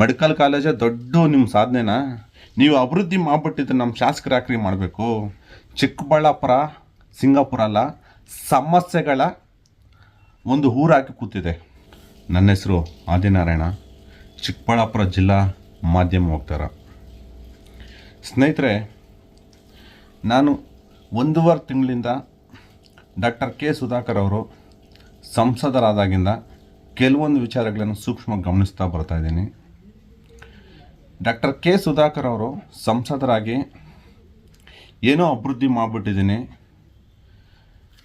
Medical ಕಾಲೇಜೇ ದೊಡ್ಡ ನಿಮ್ಮ ಸಾಧನೆನ? ನೀವು ಅಭಿವೃದ್ಧಿ ಮಾಡಿಬಿಟ್ಟಿದ್ದು ನಮ್ಮ ಶಾಸಕರ ಯಾಕ್ರಿ ಮಾಡಬೇಕು. ಚಿಕ್ಕಬಳ್ಳಾಪುರ, ಸಿಂಗಾಪುರ ಅಲ್ಲ, ಸಮಸ್ಯೆಗಳ ಒಂದು ಊರಾಕಿ ಕೂತಿದೆ. ನನ್ನ ಹೆಸರು ಆದಿನಾರಾಯಣ. ಚಿಕ್ಕಬಳ್ಳಾಪುರ ಜಿಲ್ಲಾ ಮಾಧ್ಯಮ ಹೋಗ್ತಾರ ಸ್ನೇಹಿತರೆ, ನಾನು ಒಂದೂವರೆ ತಿಂಗಳಿಂದ ಡಾಕ್ಟರ್ ಕೆ ಸುಧಾಕರ್ ಅವರು ಸಂಸದರಾದಾಗಿಂದ ಕೆಲವೊಂದು ವಿಚಾರಗಳನ್ನು ಸೂಕ್ಷ್ಮ ಗಮನಿಸ್ತಾ ಬರ್ತಾ ಇದ್ದೀನಿ. ಡಾಕ್ಟರ್ ಕೆ ಸುಧಾಕರ್ ಅವರು ಸಂಸದರಾಗಿ ಏನೋ ಅಭಿವೃದ್ಧಿ ಮಾಡಿಬಿಟ್ಟಿದ್ದೀನಿ.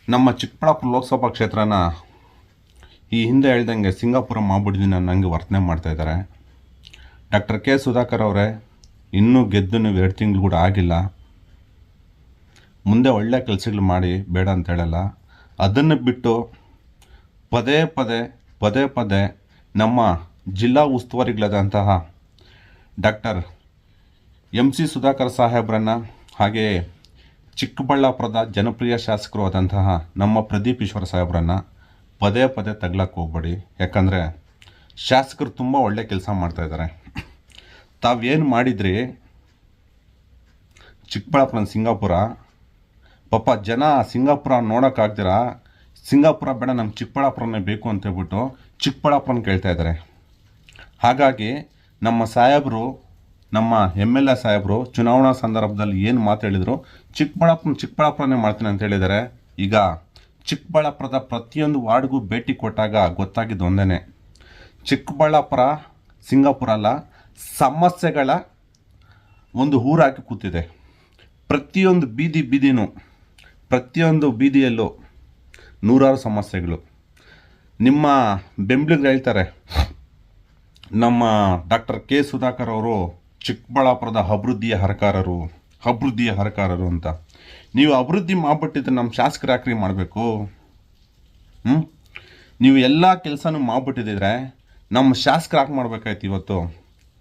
ನಮ್ಮ ಚಿಕ್ಕಬಳ್ಳಾಪುರ ಲೋಕಸಭಾ ಕ್ಷೇತ್ರನ ಈ ಹಿಂದೆ ಹೇಳ್ದಂಗೆ ಸಿಂಗಾಪುರ ಮಾಡಿಬಿಟ್ಟಿದ್ದೀನಿ ನನಗೆ ವರ್ತನೆ ಮಾಡ್ತಾ ಇದ್ದಾರೆ. ಡಾಕ್ಟರ್ ಕೆ ಸುಧಾಕರ್ ಅವರೇ, ಇನ್ನೂ ಗೆದ್ದು ಎರಡು ತಿಂಗಳು ಕೂಡ ಆಗಿಲ್ಲ. ಮುಂದೆ ಒಳ್ಳೆ ಕೆಲಸಗಳು ಮಾಡಿ, ಬೇಡ ಅಂತ ಹೇಳಲ್ಲ. ಅದನ್ನು ಬಿಟ್ಟು ಪದೇ ಪದೇ ಪದೇ ಪದೇ ನಮ್ಮ ಜಿಲ್ಲಾ ಉಸ್ತುವಾರಿಗಳಾದಂತಹ ಡಾಕ್ಟರ್ ಎಂ ಸಿ ಸುಧಾಕರ್ ಸಾಹೇಬ್ರನ್ನು ಹಾಗೆಯೇ ಚಿಕ್ಕಬಳ್ಳಾಪುರದ ಜನಪ್ರಿಯ ಶಾಸಕರು ಆದಂತಹ ನಮ್ಮ ಪ್ರದೀಪ್ ಈಶ್ವರ ಸಾಹೇಬ್ರನ್ನು ಪದೇ ಪದೇ ತಗ್ಲಕ್ಕೆ ಹೋಗ್ಬೇಡಿ. ಯಾಕಂದರೆ ಶಾಸಕರು ತುಂಬ ಒಳ್ಳೆ ಕೆಲಸ ಮಾಡ್ತಾಯಿದ್ದಾರೆ ತಾವೇನು ಮಾಡಿದ್ರಿ? ಚಿಕ್ಕಬಳ್ಳಾಪುರ, ಸಿಂಗಾಪುರ. ಪಾಪ ಜನ ಸಿಂಗಾಪುರ ನೋಡೋಕ್ಕಾಗ್ದಿರ ಸಿಂಗಾಪುರ ಬೇಡ ನಮ್ಮ ಚಿಕ್ಕಬಳ್ಳಾಪುರನೇ ಬೇಕು ಅಂತ ಹೇಳ್ಬಿಟ್ಟು ಚಿಕ್ಕಬಳ್ಳಾಪುರನ ಕೇಳ್ತಾ ಇದ್ದಾರೆ. ಹಾಗಾಗಿ ನಮ್ಮ ಸಾಹೇಬರು, ನಮ್ಮ ಎಂ ಎಲ್ ಎ ಸಾಹೇಬರು ಚುನಾವಣಾ ಸಂದರ್ಭದಲ್ಲಿ ಏನು ಮಾತು ಹೇಳಿದರು? ಚಿಕ್ಕಬಳ್ಳಾಪುರ ಚಿಕ್ಕಬಳ್ಳಾಪುರನೇ ಮಾಡ್ತೀನಿ ಅಂತ ಹೇಳಿದ್ದಾರೆ ಈಗ ಚಿಕ್ಕಬಳ್ಳಾಪುರದ ಪ್ರತಿಯೊಂದು ವಾರ್ಡ್ಗೂ ಭೇಟಿ ಕೊಟ್ಟಾಗ ಗೊತ್ತಾಗಿದ್ದು ಒಂದೇ ಚಿಕ್ಕಬಳ್ಳಾಪುರ, ಸಿಂಗಾಪುರ ಅಲ್ಲ, ಸಮಸ್ಯೆಗಳ ಒಂದು ಊರಾಗಿ ಕೂತಿದೆ. ಪ್ರತಿಯೊಂದು ಬೀದಿ ಬೀದಿನೂ, ಪ್ರತಿಯೊಂದು ಬೀದಿಯಲ್ಲೂ ನೂರಾರು ಸಮಸ್ಯೆಗಳು. ನಿಮ್ಮ ಬೆಂಬಲಿಗರು ಹೇಳ್ತಾರೆ ನಮ್ಮ ಡಾಕ್ಟರ್ ಕೆ ಸುಧಾಕರ್ ಅವರು ಚಿಕ್ಕಬಳ್ಳಾಪುರದ ಅಭಿವೃದ್ಧಿಯ ಹರಕಾರರು ಅಭಿವೃದ್ಧಿಯ ಹರಕಾರರು ಅಂತ. ನೀವು ಅಭಿವೃದ್ಧಿ ಮಾಡಿಬಿಟ್ಟಿದ್ರೆ ನಮ್ಮ ಶಾಸಕರು ಯಾಕ್ರಿ ಮಾಡಬೇಕು? ಹ್ಞೂ ನೀವು ಎಲ್ಲ ಕೆಲಸನೂ ಮಾಡಿಬಿಟ್ಟಿದ್ರೆ ನಮ್ಮ ಶಾಸಕರು ಯಾಕೆ ಮಾಡಬೇಕಾಯ್ತು ಇವತ್ತು?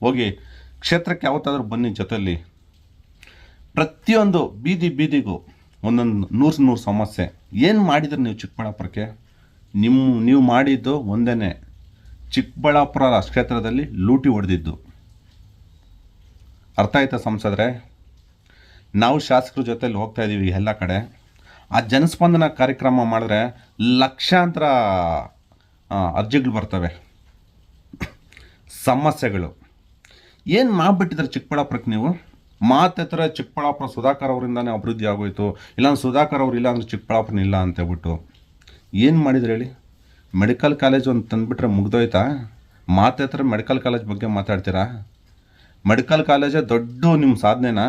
ಹೋಗಿ ಕ್ಷೇತ್ರಕ್ಕೆ ಯಾವತ್ತಾದರೂ ಬನ್ನಿ ಜೊತೆಯಲ್ಲಿ ಪ್ರತಿಯೊಂದು ಬೀದಿ ಬೀದಿಗೂ ಒಂದೊಂದು ನೂರು ನೂರು ಸಮಸ್ಯೆ. ಏನು ಮಾಡಿದ್ರೆ ನೀವು ಚಿಕ್ಕಬಳ್ಳಾಪುರಕ್ಕೆ? ನಿಮ್ಮ ನೀವು ಮಾಡಿದ್ದು ಒಂದೇ ಚಿಕ್ಕಬಳ್ಳಾಪುರ ಕ್ಷೇತ್ರದಲ್ಲಿ ಲೂಟಿ ಹೊಡೆದಿದ್ದು. ಅರ್ಥ ಆಯ್ತಾ ಸಂಸದ್ರೆ? ನಾವು ಶಾಸಕರ ಜೊತೆಲಿ ಹೋಗ್ತಾ ಇದ್ದೀವಿ ಎಲ್ಲ ಕಡೆ. ಆ ಜನಸ್ಪಂದನ ಕಾರ್ಯಕ್ರಮ ಮಾಡಿದ್ರೆ ಲಕ್ಷಾಂತರ ಅರ್ಜಿಗಳು ಬರ್ತವೆ. ಸಮಸ್ಯೆಗಳು. ಏನು ಮಾಡಿಬಿಟ್ಟಿದ್ದಾರೆ ಚಿಕ್ಕಬಳ್ಳಾಪುರಕ್ಕೆ ನೀವು? ಮಾತೆತ್ತರ ಚಿಕ್ಕಬಳ್ಳಾಪುರ ಸುಧಾಕರ್ ಅವರಿಂದಾನೇ ಅಭಿವೃದ್ಧಿ ಆಗೋಯ್ತು. ಇಲ್ಲಾಂದ್ರೆ ಸುಧಾಕರ್ ಅವರು ಇಲ್ಲಾಂದ್ರೆ ಚಿಕ್ಕಬಳ್ಳಾಪುರ ಇಲ್ಲ ಅಂತ ಹೇಳ್ಬಿಟ್ಟು. ಏನು ಮಾಡಿದ್ರು ಹೇಳಿ? ಮೆಡಿಕಲ್ ಕಾಲೇಜ್ ಒಂದು ತಂದುಬಿಟ್ರೆ ಮುಗ್ದೋಯ್ತಾ? ಮಾತಾಡ್ತಾರೆ ಮೆಡಿಕಲ್ ಕಾಲೇಜ್ ಬಗ್ಗೆ ಮಾತಾಡ್ತೀರಾ? ಮೆಡಿಕಲ್ ಕಾಲೇಜೇ ದೊಡ್ಡ ನಿಮ್ಮ ಸಾಧನೆನಾ?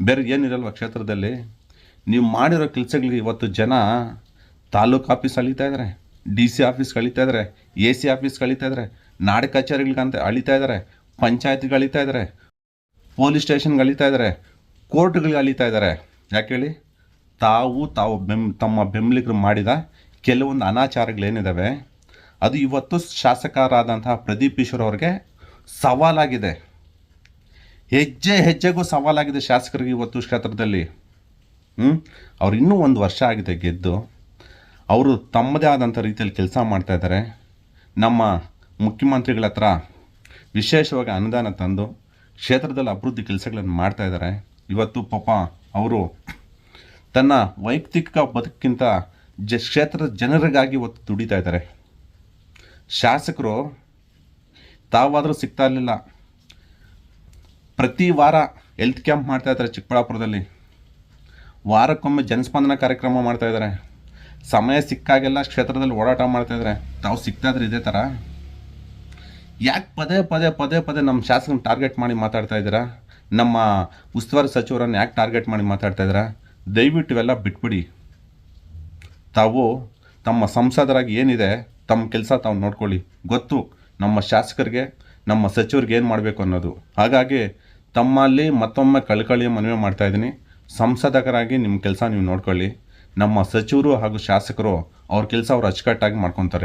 ಬೇರೆ ಏನಿರಲ್ವ ಕ್ಷೇತ್ರದಲ್ಲಿ? ನೀವು ಮಾಡಿರೋ ಕೆಲಸಗಳಿಗೆ ಇವತ್ತು ಜನ ತಾಲೂಕು ಆಫೀಸ್ ಅಳಿತಾ ಇದ್ದಾರೆ ಡಿ ಸಿ ಆಫೀಸ್ ಕಳೀತಾ ಇದ್ದಾರೆ ಎ ಸಿ ಆಫೀಸ್ ಕಳೀತಾ ಇದ್ದಾರೆ ನಾಡ ಕಚೇರಿಗಳಿಗಂತ ಅಳಿತಾ ಇದ್ದಾರೆ ಪಂಚಾಯತ್ಗೆ ಅಳಿತಾ ಇದ್ದಾರೆ ಪೊಲೀಸ್ ಸ್ಟೇಷನ್ಗೆ ಅಳಿತಾ ಇದ್ದಾರೆ ಕೋರ್ಟ್ಗಳಿಗೆ ಅಳಿತಾ ಇದ್ದಾರೆ ಯಾಕೆ ಹೇಳಿ? ತಾವು ತಾವು ಬೆಂ ತಮ್ಮ ಬೆಂಬಲಿಗರು ಮಾಡಿದ ಕೆಲವೊಂದು ಅನಾಚಾರಗಳೇನಿದ್ದಾವೆ ಅದು ಇವತ್ತು ಶಾಸಕರಾದಂತಹ ಪ್ರದೀಪ್ ಈಶ್ವರ್ ಅವ್ರಿಗೆ ಸವಾಲಾಗಿದೆ. ಹೆಜ್ಜೆ ಹೆಜ್ಜೆಗೂ ಸವಾಲಾಗಿದೆ ಶಾಸಕರಿಗೆ ಇವತ್ತು ಕ್ಷೇತ್ರದಲ್ಲಿ. ಹ್ಞೂ ಅವ್ರು ಇನ್ನೂ ಒಂದು ವರ್ಷ ಆಗಿದೆ ಗೆದ್ದು. ಅವರು ತಮ್ಮದೇ ಆದಂಥ ರೀತಿಯಲ್ಲಿ ಕೆಲಸ ಮಾಡ್ತಾಯಿದ್ದಾರೆ ನಮ್ಮ ಮುಖ್ಯಮಂತ್ರಿಗಳ ಹತ್ರ ವಿಶೇಷವಾಗಿ ಅನುದಾನ ತಂದು ಕ್ಷೇತ್ರದಲ್ಲಿ ಅಭಿವೃದ್ಧಿ ಕೆಲಸಗಳನ್ನು ಮಾಡ್ತಾಯಿದ್ದಾರೆ ಇವತ್ತು ಪಾಪ ಅವರು ತನ್ನ ವೈಯಕ್ತಿಕ ಬದುಕಿಂತ ಜ, ಕ್ಷೇತ್ರದ ಜನರಿಗಾಗಿ ಒತ್ತು ದುಡಿತಾ ಇದ್ದಾರೆ. ಶಾಸಕರು ತಾವಾದರೂ ಸಿಗ್ತಾ ಇರಲಿಲ್ಲ. ಪ್ರತಿ ವಾರ ಹೆಲ್ತ್ ಕ್ಯಾಂಪ್ ಮಾಡ್ತಾ ಇದ್ದಾರೆ ಚಿಕ್ಕಬಳ್ಳಾಪುರದಲ್ಲಿ. ವಾರಕ್ಕೊಮ್ಮೆ ಜನಸ್ಪಂದನ ಕಾರ್ಯಕ್ರಮ ಮಾಡ್ತಾ ಇದ್ದಾರೆ. ಸಮಯ ಸಿಕ್ಕಾಗೆಲ್ಲ ಕ್ಷೇತ್ರದಲ್ಲಿ ಓಡಾಟ ಮಾಡ್ತಾ ಇದ್ದಾರೆ. ತಾವು ಸಿಗ್ತಾ ಇದ್ರೆ ಇದೇ ಥರ. ಯಾಕೆ ಪದೇ ಪದೇ ಪದೇ ಪದೇ ನಮ್ಮ ಶಾಸಕನ ಟಾರ್ಗೆಟ್ ಮಾಡಿ ಮಾತಾಡ್ತಾ ಇದ್ದೀರಾ? ನಮ್ಮ ಉಸ್ತುವಾರಿ ಸಚಿವರನ್ನು ಯಾಕೆ ಟಾರ್ಗೆಟ್ ಮಾಡಿ ಮಾತಾಡ್ತಾ ಇದ್ದೀರಾ? ದಯವಿಟ್ಟು ಇವೆಲ್ಲ ಬಿಟ್ಬಿಡಿ. ತಾವು ತಮ್ಮ ಸಂಸದರಾಗಿ ಏನಿದೆ, ತಮ್ಮ ಕೆಲಸ ತಾವು ನೋಡ್ಕೊಳ್ಳಿ. ಗೊತ್ತು, ನಮ್ಮ ಶಾಸಕರಿಗೆ, ನಮ್ಮ ಸಚಿವರಿಗೆ ಏನು ಮಾಡಬೇಕು ಅನ್ನೋದು. ಹಾಗಾಗಿ ತಮ್ಮಲ್ಲಿ ಮತ್ತೊಮ್ಮೆ ಕಳ್ಕಳಿಯ ಮನವಿ ಮಾಡ್ತಾ ಇದ್ದೀನಿ. ಸಂಸದಕರಾಗಿ ನಿಮ್ಮ ಕೆಲಸ ನೀವು ನೋಡ್ಕೊಳ್ಳಿ. ನಮ್ಮ ಸಚಿವರು ಹಾಗೂ ಶಾಸಕರು ಅವ್ರ ಕೆಲಸ ಅವ್ರು ಅಚ್ಚುಕಟ್ಟಾಗಿ ಮಾಡ್ಕೊತಾರೆ.